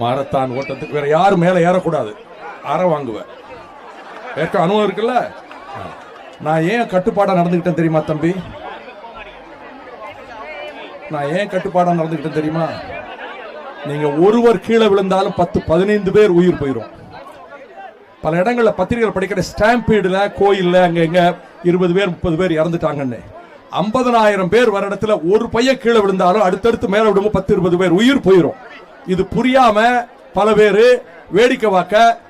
Marathon ஓட்டத்துக்கு வேற யாரும் மேல ஏறக்கூடாது. அற வாங்குவேன் ஏற்க அனுபவம் இருக்குல்ல? நான் ஏன் கட்டுப்பாடா நடந்துக்கிட்டேன் தெரியுமா தம்பி? நான் ஏன் கட்டுப்பாடா நடந்துக்கிட்டேன் தெரியுமா? நீங்க ஒருவர் கீழே விழுந்தாலும் பத்து பதினைந்து பேர் உயிர் போயிடும் பல இடங்களில் பத்திரிகைகள் படிக்கிற ஸ்டாம்பீடில் கோயிலில் அங்கே எங்கே இருபது பேர் முப்பது பேர் இறந்துட்டாங்கன்னு. ஐம்பதனாயிரம் பேர் வர இடத்துல ஒரு பையன் கீழே விழுந்தாலும் அடுத்தடுத்து மேலே விடும்போது பத்து இருபது பேர் உயிர் போயிடும் இது புரியாம பல பேர் வேடிக்கை பார்க்க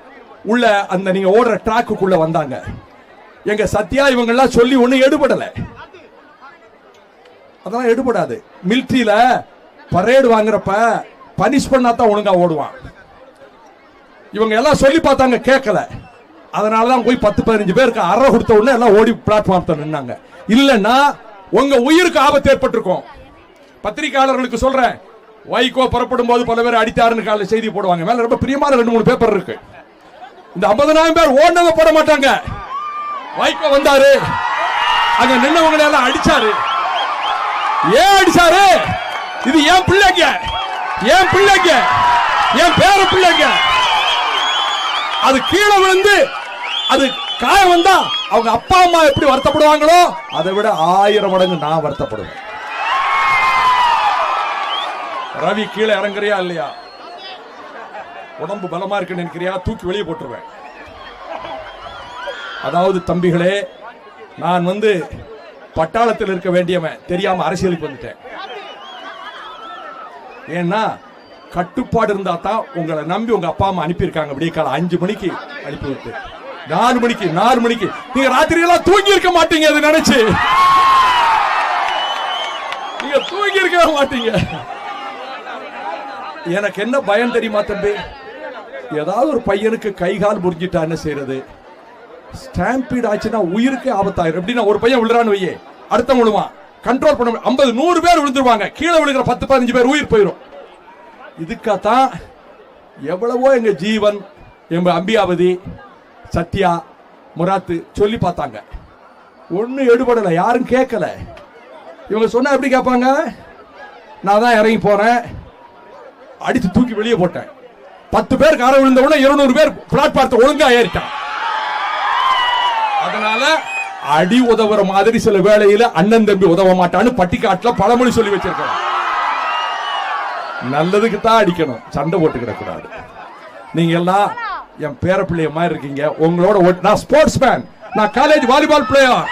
உள்ள அந்த நீங்க ஓடுற ட்ராக்குக்குள்ள வந்தாங்க. எங்க சத்யா இவங்கெல்லாம் சொல்லி ஒண்ணு எடுபடல. அதெல்லாம் எடுபடாது. மிலிட்ரியில பரேடு வாங்குறப்ப பனிஷ் பண்ணா தான் ஒழுங்கா ஓடுவான். இவங்க எல்லாம் சொல்லி பார்த்தாங்க கேட்கல. அதனால தான் போய் பத்து பதினஞ்சு பேருக்கு அற கொடுத்த உடனே எல்லாம் ஓடி பிளாட்ஃபார்ம் நின்னாங்க. இல்லைன்னா உங்க உயிருக்கு ஆபத்து ஏற்பட்டிருக்கும். பத்திரிகையாளர்களுக்கு சொல்றேன். வைகோ புறப்படும் போது பல பேர் அடித்தாருன்னு செய்தி போடுவாங்க. மேல ரொம்ப பிரியமான ரெண்டு மூணு பேப்பர் இருக்கு. இந்த 50000 பேர் ஓடினதை போட மாட்டாங்க. வைகோ வந்தாரு. அங்க நின்னவங்களை எல்லாம் அடிச்சாரு. ஏன் அடிச்சாரு? இது ஏன் பிள்ளைங்க? ஏன் பிள்ளைங்க? ஏன் பேர பிள்ளைங்க? அது கீழே விழுந்து அது காயம் வந்தா அவங்க அப்பா அம்மா எப்படி வருத்தப்படுவாங்களோ அதை விட ஆயிரம் மடங்கு நான் வருத்தப்படுவேன். ரவி கீழே இறங்குறியா இல்லையா? உடம்பு பலமா இருக்குன்னு நினைக்கிறியா? தூக்கி வெளியே போட்டுருவேன். அதாவது தம்பிகளே நான் வந்து பட்டாளத்தில் இருக்க வேண்டியவன். தெரியாம அரசியலுக்கு வந்துட்டேன். ஏன்னா கட்டுப்பாடு இருந்தா தான் உங்களை நம்பி உங்க அப்பா அம்மா அனுப்பியிருக்காங்க. விடிய காலம் அஞ்சு மணிக்கு அனுப்பி விட்டு. நாலு மணிக்கு நாலு மணிக்கு. நீங்க ராத்திரி எல்லாம் தூங்கி இருக்க மாட்டீங்க அது நினைச்சு. நீங்க தூங்கி இருக்க மாட்டீங்க. எனக்கு என்ன பயம் தெரியுமா தம்பி? ஏதாவது ஒரு பையனுக்கு கை கால் முறிஞ்சிட்டா என்ன செய்யறது ஸ்டாம்பீட் ஆச்சுன்னா உயிருக்கே ஆபத்தாயிரும். எப்படின்னா ஒரு பையன் விழுறான்னு வையே. அடுத்த விழுவான். கண்ட்ரோல் பண்ண முடியும் ஐம்பது நூறு பேர் விழுந்துருவாங்க. கீழே விழுகிற பத்து பதினஞ்சு பேர் உயிர் போயிடும் இதுக்காகத்தான் எவ்வளவோ எங்க ஜீவன் எங்க அம்பியாவதி சத்யா முராத்து சொல்லி பார்த்தாங்க. ஒன்றும் எடுபடலை யாரும் கேட்கல. இவங்க சொன்னா எப்படி கேட்பாங்க? நான் தான் இறங்கி போறேன். அடிச்சு தூக்கி வெளியே போட்டேன். பத்து பேர் காரை விழுந்த உடனே இருநூறு பேர் பிளாட்பாரத்தை ஒழுங்கா ஏறிட்டான். அதனால அடி உதவுற மாதிரி சில வேளையில அண்ணன் தம்பி உதவ மாட்டான்னு பட்டிக்காட்டுல பழமொழி சொல்லி வச்சிருக்கேன் நல்லதுக்கு தான் அடிக்கணும். சண்டை போட்டு கிடக்கூடாது. நீங்க எல்லாம் என் பேர பிள்ளைய மாதிரி இருக்கீங்க. உங்களோட நான் ஸ்போர்ட்ஸ் மேன் நான் காலேஜ் வாலிபால் பிளேயர்